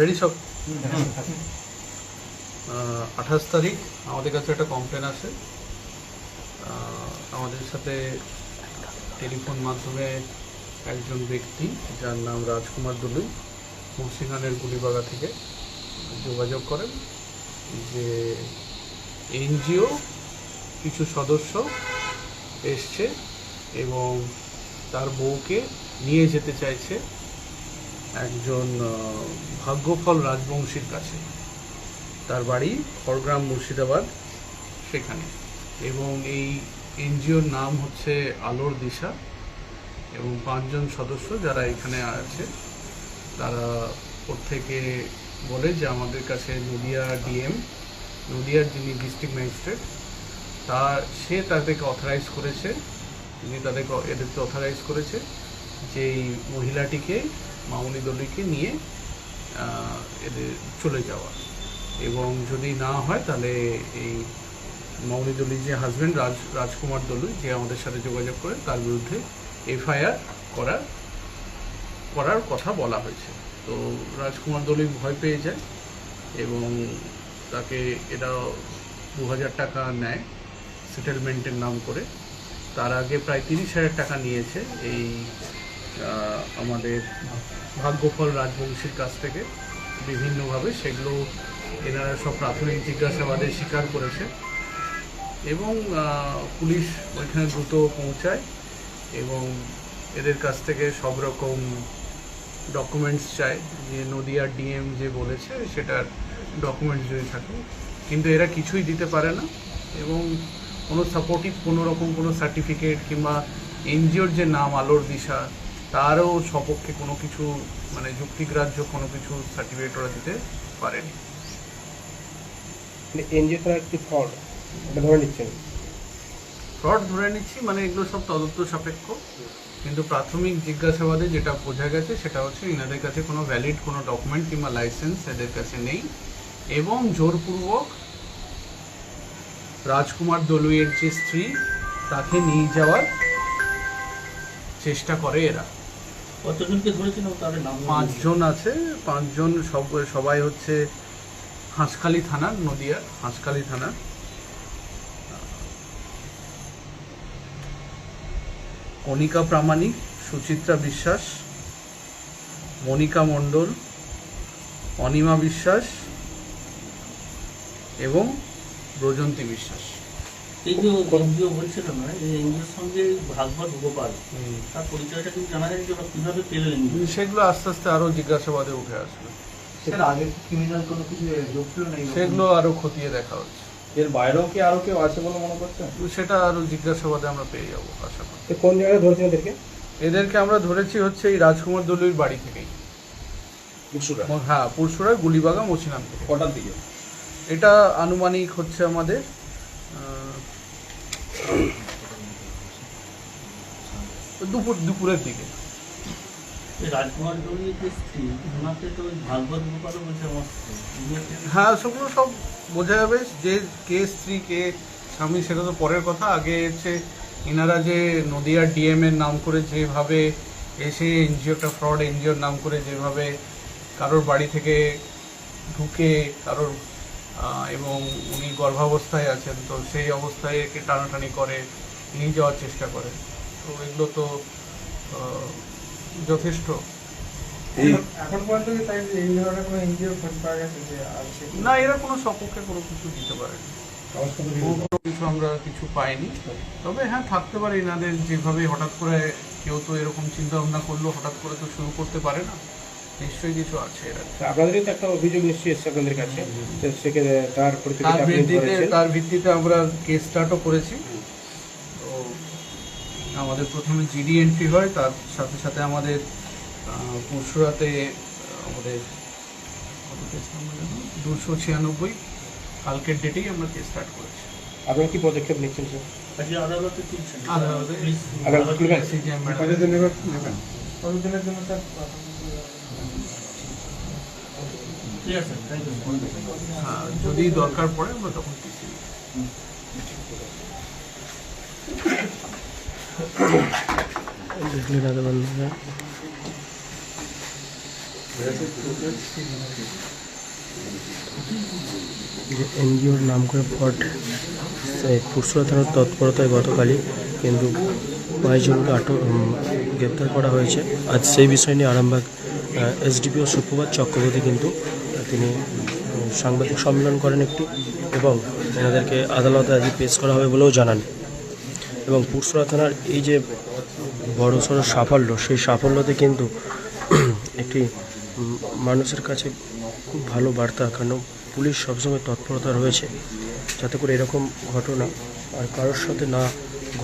Ready সব আঠাশ তারিখ আমাদের কাছে একটা কমপ্লেন আহ, আমাদের সাথে টেলিফোন মাধ্যমে একজন ব্যক্তি যার নাম রাজকুমার দুলুই মুর্শিদানের গুলিবাগা থেকে যোগাযোগ করেন যে এনজিও কিছু সদস্য এসছে এবং তার বউকে নিয়ে যেতে চাইছে একজন ভাগ্যফল রাজবংশীর কাছে। তার বাড়ি খড়গ্রাম মুর্শিদাবাদ সেখানে। এবং এই এনজিওর নাম হচ্ছে আলোর দিশা এবং পাঁচজন সদস্য যারা এখানে আছে, তারা প্রত্যেকে বলে যে আমাদের কাছে নদিয়া ডিএম, নদিয়ার যিনি ডিস্ট্রিক্ট ম্যাজিস্ট্রেট, তা সে তাদেরকে অথরাইজ করেছে। তিনি তাদেরকে, এদেরকে অথরাইজ করেছে যে এই মহিলাটিকে, মামুনি দলিকে নিয়ে এদের চলে যাওয়া। এবং যদি না হয়, তাহলে এই মামুনি দলির যে হাজবেন্ড রাজ, রাজকুমার দলু যে আমাদের সাথে যোগাযোগ করে, তার বিরুদ্ধে এফআইআর করার করার কথা বলা হয়েছে। তো রাজকুমার দলুই ভয় পেয়ে যায় এবং তাকে এটা দু হাজার টাকা নেয় সেটেলমেন্টের নাম করে। তার আগে প্রায় তিরিশ হাজার টাকা নিয়েছে এই আমাদের ভাগ্যফল রাজবংশীর কাছ থেকে বিভিন্নভাবে সেগুলো এনারা সব প্রাথমিক জিজ্ঞাসাবাদে স্বীকার করেছে। এবং পুলিশ ওইখানে দ্রুত পৌঁছায় এবং এদের কাছ থেকে সব রকম ডকুমেন্টস চায়। যে নদিয়ার ডিএম যে বলেছে, সেটার ডকুমেন্টস যদি থাকে। কিন্তু এরা কিছুই দিতে পারে না এবং কোনো সাপোর্টিভ কোনো রকম কোনো সার্টিফিকেট কিংবা এনজিওর যে নাম, আলোর দিশা তারও সপক্ষে কোনো কিছু মানে যুক্তিগ্রাহ্য কোনো কিছু সার্টিফিকেট ওরা দিতে পারেনি। এনজিও একটি ফ্রড এটা ধরে নিচ্ছেন? ফ্রড ধরে নিচ্ছি মানে এগুলো সব তদন্ত সাপেক্ষ। কিন্তু প্রাথমিক জিজ্ঞাসাবাদে যেটা বোঝা গেছে সেটা হচ্ছে এনাদের কাছে কোনো ভ্যালিড কোনো ডকুমেন্ট কিংবা লাইসেন্স এদের কাছে নেই। এবং জোরপূর্বক রাজকুমার দলুইয়ের যে স্ত্রী তাকে নিয়ে যাওয়ার চেষ্টা করে এরা। কতজনকে তাদের নাম পাঁচজন আছে, পাঁচজন সব, সবাই হচ্ছে হাঁসখালি থানার নদিয়া, হাঁসখালি থানার কণিকা প্রামাণিক, সুচিত্রা বিশ্বাস মনিকা মণ্ডল, অনিমা বিশ্বাস এবং ব্রজন্তী বিশ্বাস। এই যে এনজিও বলছিলাম না এই এনজিওর সঙ্গে ভাগবত গোপাল তার পরিচয়টা কিন্তু জানা যায় যে ওরা কীভাবে পেলেন এনজিও সেগুলো আস্তে আস্তে আরও জিজ্ঞাসাবাদে উঠে আসবে। স্যার আগে ক্রিমিনাল কোনো কিছু যোগ ছিল না সেগুলো আরও খতিয়ে দেখা হচ্ছে। এর বাইরেও কি আরও কেউ আছে বলে মনে করছেন? সেটা আরও জিজ্ঞাসাবাদে আমরা পেয়ে যাব আশা করি। কোন জায়গায় ধরেছেন এদেরকে? এদেরকে আমরা ধরেছি হচ্ছে এই রাজকুমার দলুর বাড়ি থেকেই। হ্যাঁ পুরসুরা গুলিবাগা মচিনাম থেকে কটার দিকে? এটা আনুমানিক হচ্ছে আমাদের দুপুর দুপুরের দিকে। রাজকুমার যে স্ত্রী ওনাকে তো ভাগবত গোপালও কি- হ্যাঁ সেগুলো সব বোঝা যাবে। যে কে স্ত্রী কে স্বামী সেটা তো পরের কথা। আগে হচ্ছে এনারা যে নদিয়ার ডিএম এর নাম করে যেভাবে এসে এনজিও একটা ফ্রড এনজিওর নাম করে যেভাবে কারোর বাড়ি থেকে ঢুকে কারোর এবং উনি গর্ভাবস্থায় আছেন তো সেই অবস্থায় একে টানাটানি করে নিয়ে যাওয়ার চেষ্টা করে। তো এগুলো তো যথেষ্ট। এখন পর্যন্ত কি তাই এই ধরনের কোনো এনজিও খোঁজ পাওয়া গেছে যে আছে না এরা কোনো সপক্ষে কোনো কিছু দিতে কোনো কিছু আমরা কিছু পাইনি। তবে হ্যাঁ থাকতে পারে এনাদের যেভাবে হঠাৎ করে কেউ তো এরকম চিন্তা ভাবনা করল হঠাৎ করে তো শুরু করতে পারে না। নিশ্চয়ই কিছু আছে আপনাদেরই তো একটা অভিযোগ নিশ্চয়ই এসছে আপনাদের কাছে তো সেক্ষেত্রে তার তার ভিত্তিতে তার ভিত্তিতে আমরা কেস স্টার্টও করেছি। তো আমাদের প্রথমে জিডি এন্ট্রি হয় তার সাথে সাথে আমাদের আহ, পুরসুরাতে আমাদের দুশো ছিয়ানব্বই। কালকের ডেটেই আমরা কেস স্টার্ট করেছি। আপনারা কি পদক্ষেপ নিচ্ছেন স্যার? আদালতে কতদিনের জন্য স্যার? হ্যাঁ, যদি দরকার পড়ে আমরা তখন পিছিয়ে দেখলে দাদা বন্ধুরা যে এনজিওর নাম করে ফট পুরসুরা থানার তৎপরতায় গতকালই কিন্তু কয়েকজনকে আটক গ্রেপ্তার করা হয়েছে। আজ সেই বিষয় নিয়ে আরামবাগ এসডিপিও সুপ্রভাত চক্রবর্তী কিন্তু তিনি সাংবাদিক সম্মেলন করেন একটি এবং এনাদেরকে আদালতে আজ পেশ করা হবে বলেও জানান। এবং পুরসরা থানার এই যে বড়সড় সাফল্য, সেই সাফল্যতে কিন্তু একটি মানুষের কাছে খুব ভালো বার্তা, কারণ পুলিশ সবসময় তৎপরতা রয়েছে যাতে করে এরকম ঘটনা আর কারোর সাথে না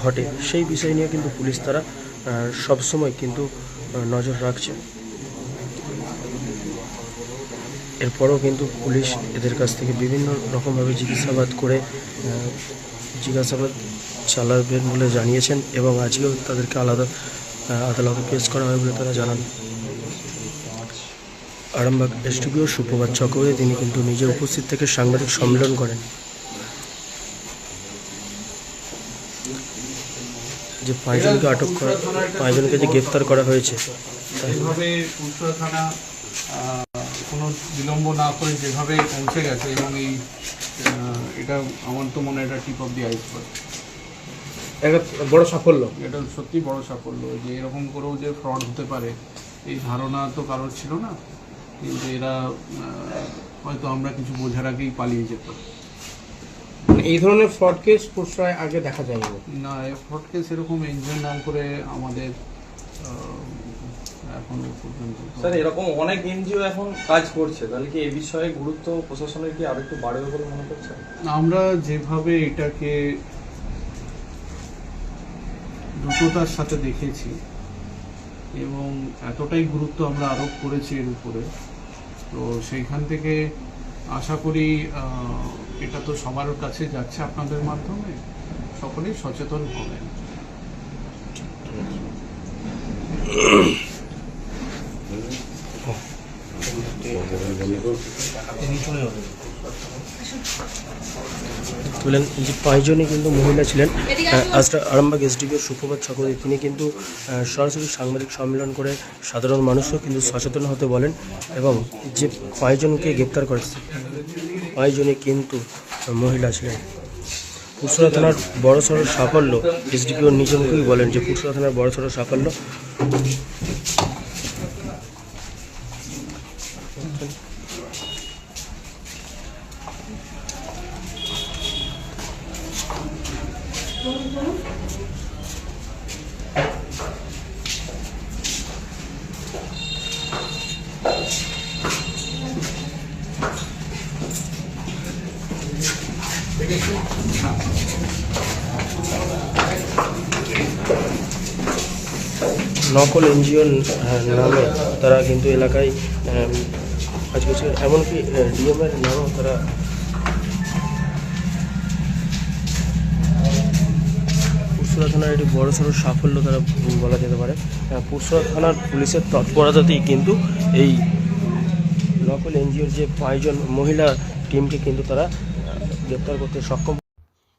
ঘটে। সেই বিষয় নিয়ে কিন্তু পুলিশ তারা সবসময় কিন্তু নজর রাখছে। এরপরও কিন্তু পুলিশ এদের কাছ থেকে বিভিন্ন রকমভাবে জিজ্ঞাসাবাদ করে জিজ্ঞাসাবাদ চালাবেন বলে জানিয়েছেন এবং আজকেও তাদেরকে আলাদা আদালতে পেশ করা হয় বলে তারা জানান। আরামবাগ এসডিপিও সুপ্রভাত চক্রবর্তী, তিনি কিন্তু নিজে উপস্থিত থেকে সাংবাদিক সম্মেলন করেন। যে পাঁচজনকে আটক করা, পাঁচজনকে যে গ্রেপ্তার করা হয়েছে কোনো বিলম্ব না করে যেভাবে পৌঁছে গেছে এবং এই এটা আমার তো মনে এটা টিপ অফ দি আইসবার্গ একটা বড় সাফল্য। এটা সত্যি বড় সাফল্য যে এরকম করেও যে ফ্রড হতে পারে এই ধারণা তো কারোর ছিল না কিন্তু এরা হয়তো আমরা কিছু বোঝার আগেই পালিয়ে যেত। মানে এই ধরনের ফ্রড কেস পুরসুরায় আগে দেখা যায়নি। না ফ্রডকে এরকম এনজিওর নাম করে আমাদের এখনও পর্যন্ত। স্যার এরকম অনেক এনজিও এখন কাজ করছে। তাহলে কি এই বিষয়ে গুরুত্ব প্রশাসনের কি আরও একটু বাড়বে বলে মনে করছেন আমরা যেভাবে এটাকে দ্রুততার সাথে দেখেছি এবং এতটাই গুরুত্ব আমরা আরোপ করেছি এর উপরে তো সেইখান থেকে আশা করি এটা তো সবার কাছে যাচ্ছে আপনাদের মাধ্যমে। সকলেই সচেতন হবেন। তুলেন যে পাঁচজনই কিন্তু মহিলা ছিলেন আজটা আরামবাগ এসডিপিও সুপ্রভাত চক্রবর্তী তিনি কিন্তু সরাসরি সাংবাদিক সম্মেলন করে সাধারণ মানুষও কিন্তু সচেতন হতে বলেন এবং যে পাঁচজনকে গ্রেপ্তার করেছে পাঁচজনই কিন্তু মহিলা ছিলেন। পুরসুরা থানার বড়সড় সাফল্য এসডিপিও নিজ মুখেই বলেন যে পুরসুরা থানার বড় সড়ো সাফল্য নকল এনজিও নামে তারা কিন্তু এলাকায় কাজ করছে। এমনকি ডিএমের নামেও তারা পুরসুরা থানার একটি বড়সড় সাফল্য তারা বলা যেতে পারে। পুরসুরা থানার পুলিশের তৎপরতাতেই কিন্তু এই নকল এনজিওর যে পাঁচজন মহিলা টিমকে কিন্তু তারা গ্রেপ্তার করতে সক্ষম